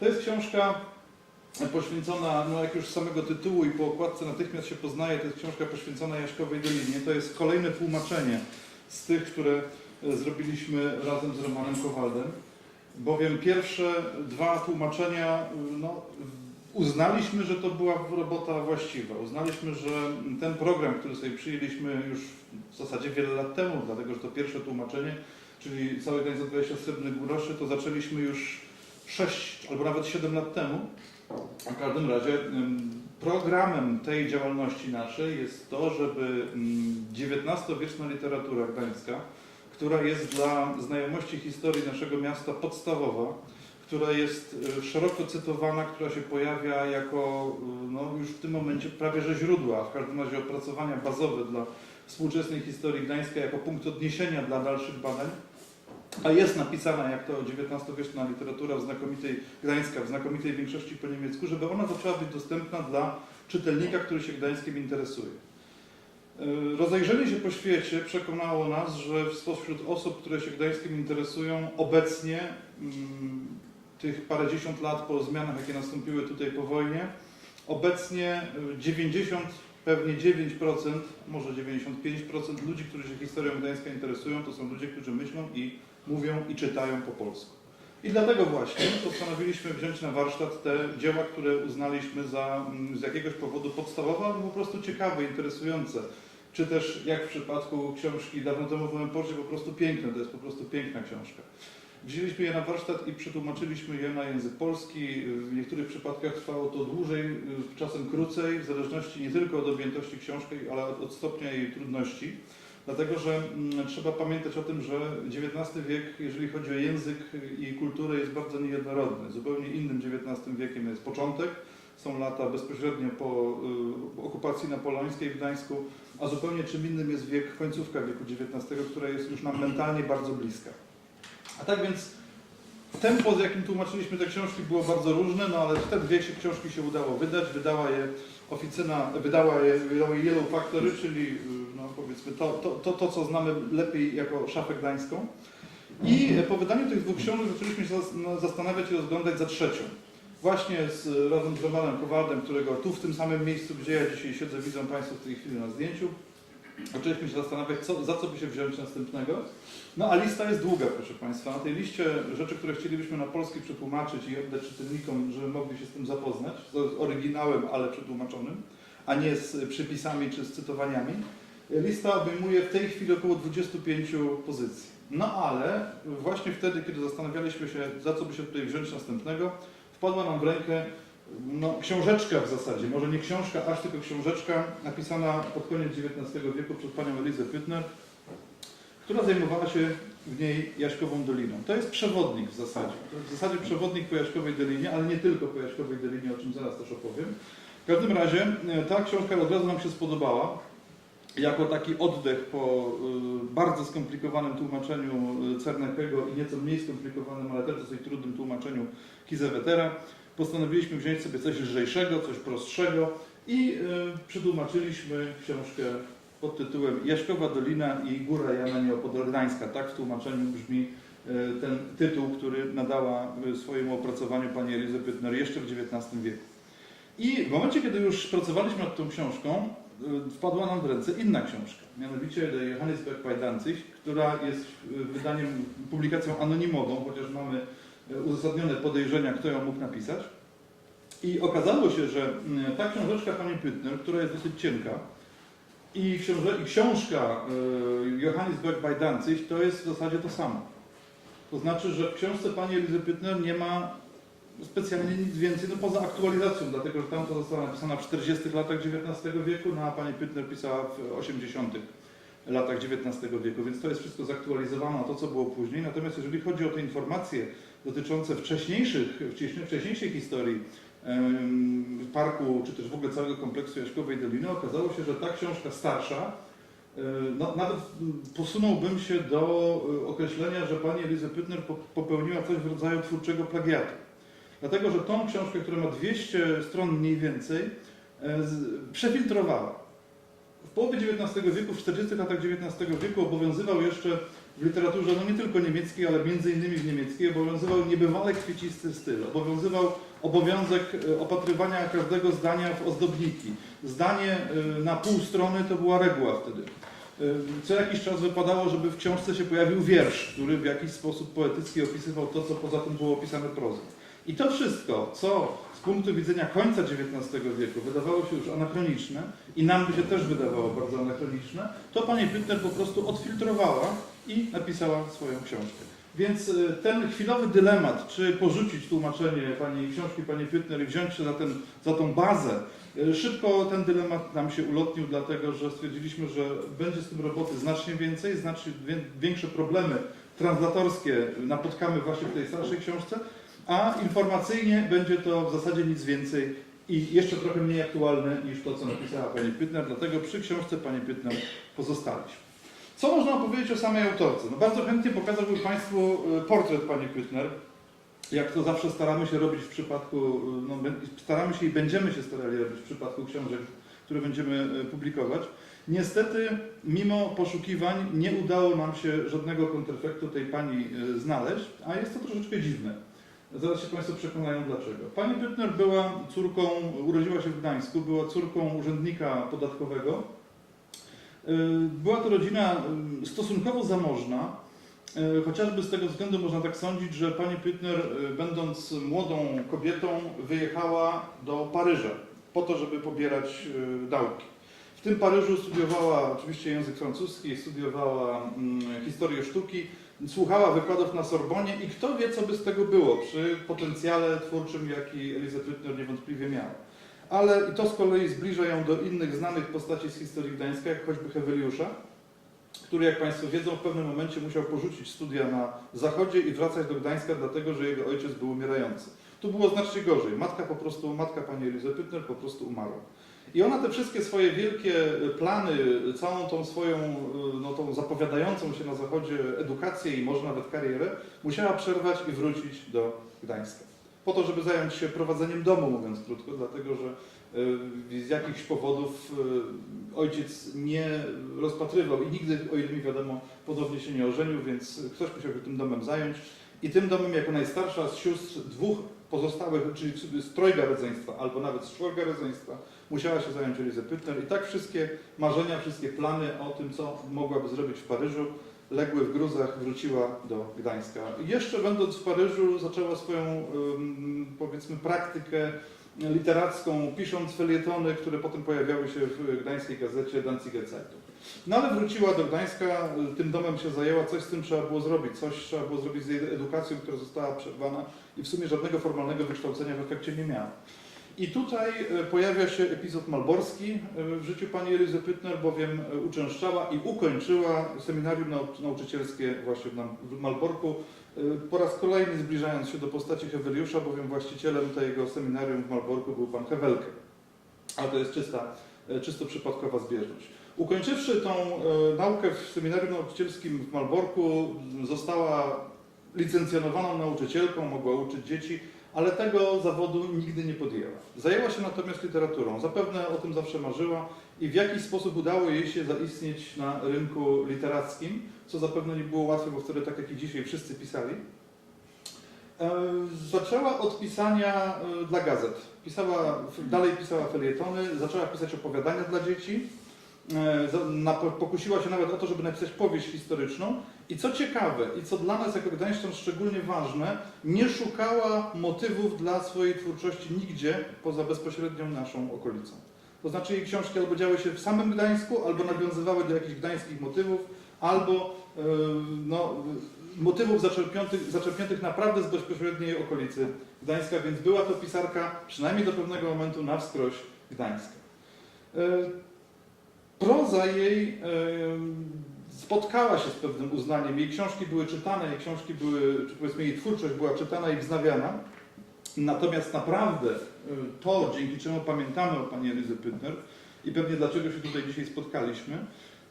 To jest książka poświęcona, no jak już z samego tytułu i po okładce natychmiast się poznaje, to jest książka poświęcona Jaśkowej Dolinie. To jest kolejne tłumaczenie z tych, które e, zrobiliśmy razem z Romanem Kowaldem, bowiem pierwsze dwa tłumaczenia no, uznaliśmy, że to była robota właściwa. Uznaliśmy, że ten program, który sobie przyjęliśmy już w zasadzie wiele lat temu, dlatego że to pierwsze tłumaczenie, czyli cały ten za 20 srebrnych groszy, to zaczęliśmy już 6 albo nawet 7 lat temu. W każdym razie programem tej działalności naszej jest to, żeby XIX-wieczna literatura gdańska, która jest dla znajomości historii naszego miasta podstawowa, która jest y, szeroko cytowana, która się pojawia jako y, no, już w tym momencie prawie że źródła, w każdym razie opracowania bazowe dla współczesnej historii Gdańska jako punkt odniesienia dla dalszych badań, a jest napisana jak to XIX-wieczna literatura w znakomitej, gdańska w znakomitej większości po niemiecku, żeby ona zaczęła być dostępna dla czytelnika, który się Gdańskiem interesuje. Y, Rozejrzenie się po świecie przekonało nas, że spośród osób, które się Gdańskiem interesują, obecnie mm, tych parędziesiąt lat po zmianach, jakie nastąpiły tutaj po wojnie, obecnie y, 90, pewnie 9%, może 95% ludzi, którzy się historią Gdańska interesują, to są ludzie, którzy myślą i mówią i czytają po polsku. I dlatego właśnie postanowiliśmy wziąć na warsztat te dzieła, które uznaliśmy za mm, z jakiegoś powodu podstawowe, albo po prostu ciekawe, interesujące. Czy też jak w przypadku książki Dawno temu w Emporcie, po prostu piękne, to jest po prostu piękna książka. Wzięliśmy je na warsztat i przetłumaczyliśmy je na język polski. W niektórych przypadkach trwało to dłużej, czasem krócej, w zależności nie tylko od objętości książki, ale od stopnia jej trudności. Dlatego, że mm, trzeba pamiętać o tym, że XIX wiek, jeżeli chodzi o język i kulturę, jest bardzo niejednorodny. Zupełnie innym XIX wiekiem jest początek, są lata bezpośrednio po y, okupacji napoleońskiej w Gdańsku, a zupełnie czym innym jest wiek, końcówka wieku XIX, która jest już nam mentalnie bardzo bliska. A tak więc tempo, z jakim tłumaczyliśmy te książki było bardzo różne, no ale te dwie książki się udało wydać. Wydała je oficyna, wydała je, je Yellow Factory, czyli y, no powiedzmy to, to, to, to, co znamy lepiej jako szafę gdańską. I po wydaniu tych dwóch książek zaczęliśmy się no, zastanawiać i rozglądać za trzecią. Właśnie z, razem z Romanem Kowaldem, którego tu w tym samym miejscu, gdzie ja dzisiaj siedzę, widzą Państwo w tej chwili na zdjęciu, zaczęliśmy się zastanawiać, co, za co by się wziąć następnego. No a lista jest długa, proszę Państwa. Na tej liście rzeczy, które chcielibyśmy na polski przetłumaczyć i oddać czytelnikom, żeby mogli się z tym zapoznać, z oryginałem, ale przetłumaczonym, a nie z przypisami czy z cytowaniami. Lista obejmuje w tej chwili około 25 pozycji. No ale właśnie wtedy, kiedy zastanawialiśmy się, za co by się tutaj wziąć następnego, wpadła nam w rękę no, książeczka w zasadzie, może nie książka, aż tylko książeczka napisana pod koniec XIX wieku przez panią Elizę Pytner, która zajmowała się w niej Jaśkową Doliną. To jest przewodnik w zasadzie. W zasadzie przewodnik po Jaśkowej Dolinie, ale nie tylko po Jaśkowej Dolinie, o czym zaraz też opowiem. W każdym razie e, ta książka od razu nam się spodobała. Jako taki oddech po y, bardzo skomplikowanym tłumaczeniu y, Cernekego i nieco mniej skomplikowanym, ale też dosyć trudnym tłumaczeniu Kizewetera, postanowiliśmy wziąć sobie coś lżejszego, coś prostszego i y, przetłumaczyliśmy książkę pod tytułem Jaśkowa Dolina i Góra Jana Nieopodolgdańska. Tak w tłumaczeniu brzmi y, ten tytuł, który nadała y, swojemu opracowaniu pani Elizy Pytner jeszcze w XIX wieku. I w momencie, kiedy już pracowaliśmy nad tą książką, wpadła nam w ręce inna książka, mianowicie Der Johannesberg bei Danzig, która jest wydaniem, publikacją anonimową, chociaż mamy uzasadnione podejrzenia, kto ją mógł napisać. I okazało się, że y, ta książeczka pani Pytner, która jest dosyć cienka, i, książka y, Johannesberg bei Danzig to jest w zasadzie to samo. To znaczy, że w książce pani Elizy Pytner nie ma specjalnie nic więcej, no poza aktualizacją, dlatego że tamta została napisana w 40 latach XIX wieku, no a pani Pytner pisała w 80 latach XIX wieku, więc to jest wszystko zaktualizowane, to co było później. Natomiast jeżeli chodzi o te informacje dotyczące wcześniejszych, wcześniej- wcześniejszej historii parku, czy też w ogóle całego kompleksu Jaśkowej Doliny, okazało się, że ta książka starsza, no, nawet posunąłbym się do e, określenia, że pani Eliza Pytner po- popełniła coś w rodzaju twórczego plagiatu. Dlatego, że tą książkę, która ma 200 stron mniej więcej, e, przefiltrowała. W połowie XIX wieku, w 40 latach XIX wieku obowiązywał jeszcze w literaturze, no nie tylko niemieckiej, ale między innymi w niemieckiej, obowiązywał niebywale kwiecisty styl. Obowiązywał obowiązek e, opatrywania każdego zdania w ozdobniki. Zdanie e, na pół strony to była reguła wtedy. E, Co jakiś czas wypadało, żeby w książce się pojawił wiersz, który w jakiś sposób poetycki opisywał to, co poza tym było opisane prozą. I to wszystko, co z punktu widzenia końca XIX wieku wydawało się już anachroniczne i nam by się też wydawało bardzo anachroniczne, to pani Pytner po prostu odfiltrowała i napisała swoją książkę. Więc y, ten chwilowy dylemat, czy porzucić tłumaczenie pani książki pani Pytner i wziąć się za, ten, za tą bazę, y, szybko ten dylemat nam się ulotnił, dlatego że stwierdziliśmy, że będzie z tym roboty znacznie więcej, znacznie większe problemy translatorskie napotkamy właśnie w tej starszej książce, a informacyjnie będzie to w zasadzie nic więcej i jeszcze trochę mniej aktualne niż to, co napisała pani Pytner, dlatego przy książce pani Pytner pozostaliśmy. Co można powiedzieć o samej autorce? No bardzo chętnie pokazałbym Państwu e, portret pani Pytner, jak to zawsze staramy się robić w przypadku, e, no, staramy się i będziemy się starali robić w przypadku książek, które będziemy e, publikować. Niestety, mimo poszukiwań, nie udało nam się żadnego kontrefektu tej pani znaleźć, a jest to troszeczkę dziwne. Zaraz się Państwo przekonają dlaczego. Pani Pytner była córką, urodziła się w Gdańsku, była córką urzędnika podatkowego. Y, Była to rodzina y, stosunkowo zamożna, y, chociażby z tego względu można tak sądzić, że pani Pytner, będąc młodą kobietą, wyjechała do Paryża po to, żeby pobierać dałki. W tym Paryżu studiowała oczywiście język francuski, studiowała mm, historię sztuki, słuchała wykładów na Sorbonie i kto wie, co by z tego było przy potencjale twórczym, jaki Eliza Pytner niewątpliwie miała. Ale i to z kolei zbliża ją do innych znanych postaci z historii Gdańska, jak choćby Heweliusza, który, jak Państwo wiedzą, w pewnym momencie musiał porzucić studia na zachodzie i wracać do Gdańska, dlatego że jego ojciec był umierający. Tu było znacznie gorzej. Matka po prostu, matka pani Elizy Pytner po prostu umarła. I ona te wszystkie swoje wielkie plany, całą tą swoją, no, tą zapowiadającą się na zachodzie edukację i może nawet karierę, musiała przerwać i wrócić do Gdańska. Po to, żeby zająć się prowadzeniem domu, mówiąc krótko, dlatego że y, z jakichś powodów ojciec nie rozpatrywał i nigdy, o ile mi wiadomo, podobnie się nie ożenił, więc ktoś musiał się tym domem zająć. I tym domem, jako najstarsza z sióstr dwóch pozostałych, czyli z trojga rodzeństwa, albo nawet z czworga rodzeństwa, musiała się zająć Elizę Pytner. I tak wszystkie marzenia, wszystkie plany o tym, co mogłaby zrobić w Paryżu, legły w gruzach, wróciła do Gdańska. Jeszcze będąc w Paryżu zaczęła swoją, powiedzmy, praktykę literacką, pisząc felietony, które potem pojawiały się w gdańskiej gazecie Danziger Zeitung. No ale wróciła do Gdańska, tym domem się zajęła, coś z tym trzeba było zrobić, coś trzeba było zrobić z jej edukacją, która została przerwana i w sumie żadnego formalnego wykształcenia w efekcie nie miała. I tutaj e, pojawia się epizod malborski e, w życiu pani Elizy Pytner, bowiem e, uczęszczała i ukończyła seminarium nau- nauczycielskie właśnie w Malborku, po raz kolejny zbliżając się do postaci Heweliusza, bowiem właścicielem tego seminarium w Malborku był pan Hewelke. Ale to jest czysta, czysto przypadkowa zbieżność. Ukończywszy tą naukę w seminarium nauczycielskim w Malborku, została licencjonowaną nauczycielką, mogła uczyć dzieci, ale tego zawodu nigdy nie podjęła. Zajęła się natomiast literaturą. Zapewne o tym zawsze marzyła i w jakiś sposób udało jej się zaistnieć na rynku literackim, co zapewne nie było łatwe, bo wtedy tak jak i dzisiaj wszyscy pisali. E, Zaczęła od pisania e, dla gazet. Pisała, dalej pisała felietony, zaczęła pisać opowiadania dla dzieci. E, Pokusiła się nawet o to, żeby napisać powieść historyczną. I co ciekawe, i co dla nas jako Gdańszczan szczególnie ważne, nie szukała motywów dla swojej twórczości nigdzie poza bezpośrednią naszą okolicą. To znaczy jej książki albo działy się w samym Gdańsku, albo nawiązywały do jakichś gdańskich motywów, albo e, no, motywów zaczerpniętych, zaczerpniętych naprawdę z bezpośredniej okolicy Gdańska, więc była to pisarka przynajmniej do pewnego momentu na wskroś Gdańska. Proza jej spotkała się z pewnym uznaniem. Jej książki były czytane, jej książki były, czy powiedzmy jej twórczość była czytana i wznawiana. Natomiast naprawdę e, to, dzięki czemu pamiętamy o pani Elizy Pytner i pewnie dlaczego się tutaj dzisiaj spotkaliśmy,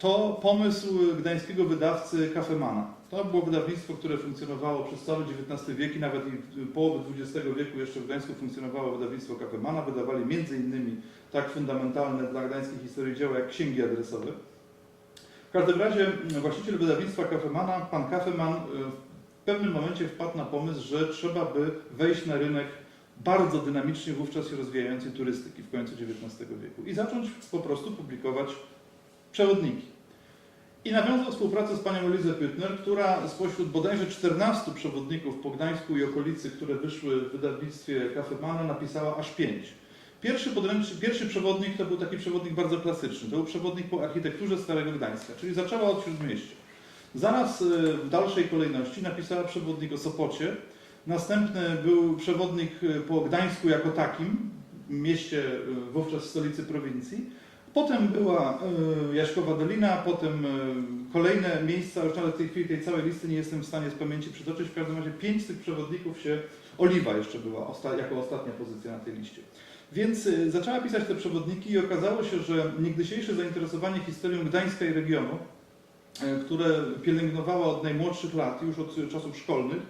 to pomysł gdańskiego wydawcy Kafemana. To było wydawnictwo, które funkcjonowało przez cały XIX wiek i nawet i połowy XX wieku jeszcze w Gdańsku funkcjonowało wydawnictwo Kafemana. Wydawali innymi tak fundamentalne dla gdańskiej historii dzieła jak księgi adresowe. W każdym razie mm, właściciel wydawnictwa Kafemana, pan Kafeman, y, w pewnym momencie wpadł na pomysł, że trzeba by wejść na rynek bardzo dynamicznie wówczas się rozwijającej turystyki w końcu XIX wieku i zacząć po prostu publikować przewodniki. I nawiązał współpracę z panią Elizę Pytner, która spośród bodajże 14 przewodników po Gdańsku i okolicy, które wyszły w wydawnictwie Kafemana, napisała aż 5. Pierwszy, podręcz, pierwszy przewodnik to był taki przewodnik bardzo klasyczny. To był przewodnik po architekturze Starego Gdańska, czyli zaczęła od Śródmieścia. Zaraz y, w dalszej kolejności napisała przewodnik o Sopocie. Następny był przewodnik y, po Gdańsku jako takim, mieście y, wówczas stolicy prowincji. Potem była y, Jaśkowa Dolina, potem y, kolejne miejsca, już nawet w tej chwili tej całej listy nie jestem w stanie z pamięci przytoczyć. W każdym razie pięć z tych przewodników się, Oliwa jeszcze była jako ostatnia pozycja na tej liście. Więc y, zaczęła pisać te przewodniki i okazało się, że niegdysiejsze zainteresowanie historią Gdańska i regionu, które pielęgnowała od najmłodszych lat, już od czasów szkolnych,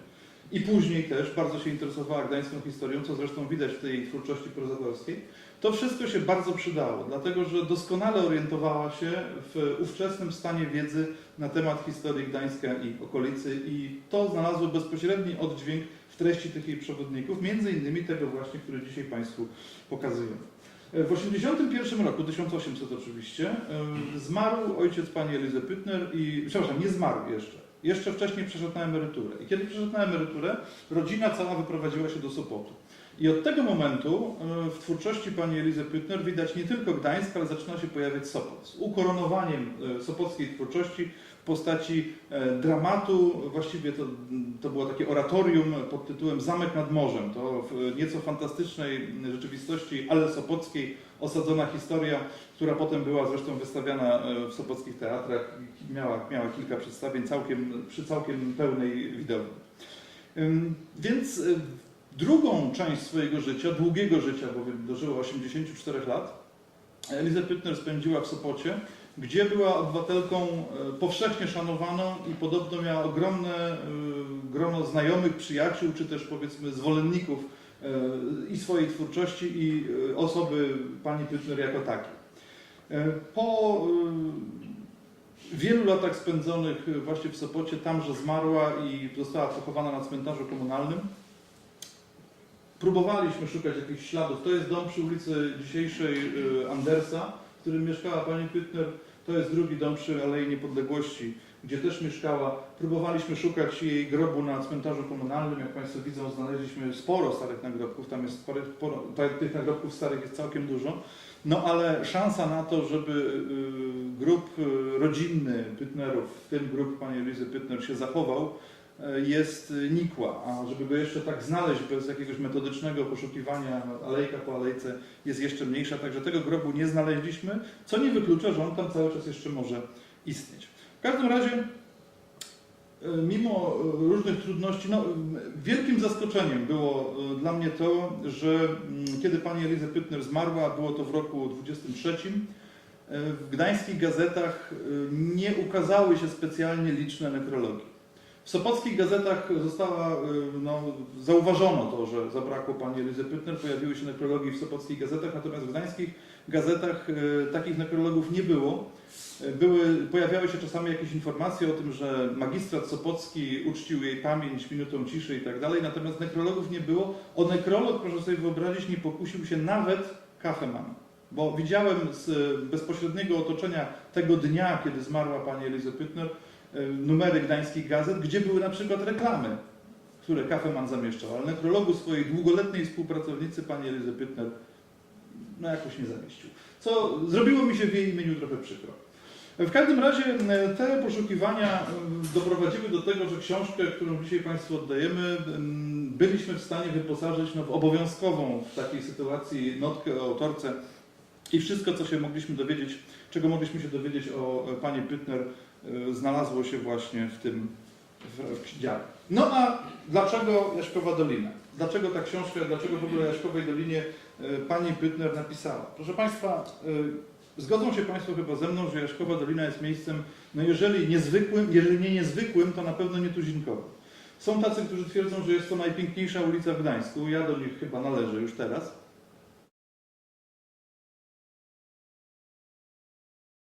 i później też bardzo się interesowała gdańską historią, co zresztą widać w tej twórczości prozatorskiej, to wszystko się bardzo przydało, dlatego że doskonale orientowała się w ówczesnym stanie wiedzy na temat historii Gdańska i okolicy i to znalazło bezpośredni oddźwięk w treści tych jej przewodników, między innymi tego właśnie, który dzisiaj Państwu pokazuję. W 1981 roku, 1800 oczywiście, zmarł ojciec pani Elizy Pytner i, przepraszam, nie zmarł jeszcze. Jeszcze wcześniej przeszedł na emeryturę. I kiedy przeszedł na emeryturę, rodzina cała wyprowadziła się do Sopotu. I od tego momentu y, w twórczości pani Elizy Pytner widać nie tylko Gdańsk, ale zaczyna się pojawiać Sopot. Z ukoronowaniem y, sopockiej twórczości w postaci e, dramatu, właściwie to, to było takie oratorium pod tytułem Zamek nad Morzem. To w nieco fantastycznej rzeczywistości, ale sopockiej, osadzona historia, która potem była zresztą wystawiana e, w sopockich teatrach. Miała, miała kilka przedstawień całkiem, przy całkiem pełnej widowni. Więc e, drugą część swojego życia, długiego życia, bowiem dożyła 84 lat, Elizę Pytner spędziła w Sopocie, gdzie była obywatelką e, powszechnie szanowaną i podobno miała ogromne e, grono znajomych, przyjaciół, czy też powiedzmy zwolenników e, i swojej twórczości, i osoby pani Pytner jako takiej. Po wielu latach spędzonych właśnie w Sopocie, tamże zmarła i została pochowana na cmentarzu komunalnym. Próbowaliśmy szukać jakichś śladów. To jest dom przy ulicy dzisiejszej e, Andersa, w którym mieszkała pani Pytner. To jest drugi dom przy Alei Niepodległości, gdzie też mieszkała. Próbowaliśmy szukać jej grobu na cmentarzu komunalnym. Jak Państwo widzą, znaleźliśmy sporo starych nagrobków. Tam jest sporo, tych nagrobków starych jest całkiem dużo. No ale szansa na to, żeby y, grup y, rodzinny Pytnerów, w tym grup pani Elizy Pytner się zachował, y, jest y, nikła, a żeby go jeszcze tak znaleźć bez jakiegoś metodycznego poszukiwania alejka po alejce jest jeszcze mniejsza, także tego grobu nie znaleźliśmy, co nie wyklucza, że on tam cały czas jeszcze może istnieć. W każdym razie, y, mimo różnych trudności, no, wielkim zaskoczeniem było dla mnie to, że mm, kiedy pani Eliza Pytner zmarła, było to w roku 23, y, w gdańskich gazetach nie ukazały się specjalnie liczne nekrologie. W sopockich gazetach została, y, no, zauważono to, że zabrakło pani Elizy Pytner, pojawiły się nekrologi w sopockich gazetach, natomiast w gdańskich gazetach y, takich nekrologów nie było. Y, Były, pojawiały się czasami jakieś informacje o tym, że magistrat sopocki uczcił jej pamięć minutą ciszy i tak dalej, natomiast nekrologów nie było. O nekrolog, proszę sobie wyobrazić, nie pokusił się nawet Kafeman. Bo widziałem z bezpośredniego otoczenia tego dnia, kiedy zmarła pani Eliza Pytner, numery gdańskich gazet, gdzie były na przykład reklamy, które Kafeman zamieszczał, ale nekrologu swojej długoletniej współpracownicy, pani Elizy Pytner, no jakoś nie zamieścił. Co zrobiło mi się w jej imieniu trochę przykro. W każdym razie e, te poszukiwania e, doprowadziły do tego, że książkę, którą dzisiaj Państwu oddajemy, byliśmy w stanie wyposażyć no, w obowiązkową w takiej sytuacji notkę o autorce i wszystko, co się mogliśmy dowiedzieć, czego mogliśmy się dowiedzieć o e, pani Pytner, e, znalazło się właśnie w tym w, dziale. No a dlaczego Jaśkowa Dolina? Dlaczego ta książka, dlaczego w ogóle Jaśkowej Dolinie e, pani Pytner napisała? Proszę Państwa, e, Zgodzą się Państwo chyba ze mną, że Jaśkowa Dolina jest miejscem, no jeżeli niezwykłym, jeżeli nie niezwykłym, to na pewno nie tuzinkowym. Są tacy, którzy twierdzą, że jest to najpiękniejsza ulica w Gdańsku, ja do nich chyba należę już teraz.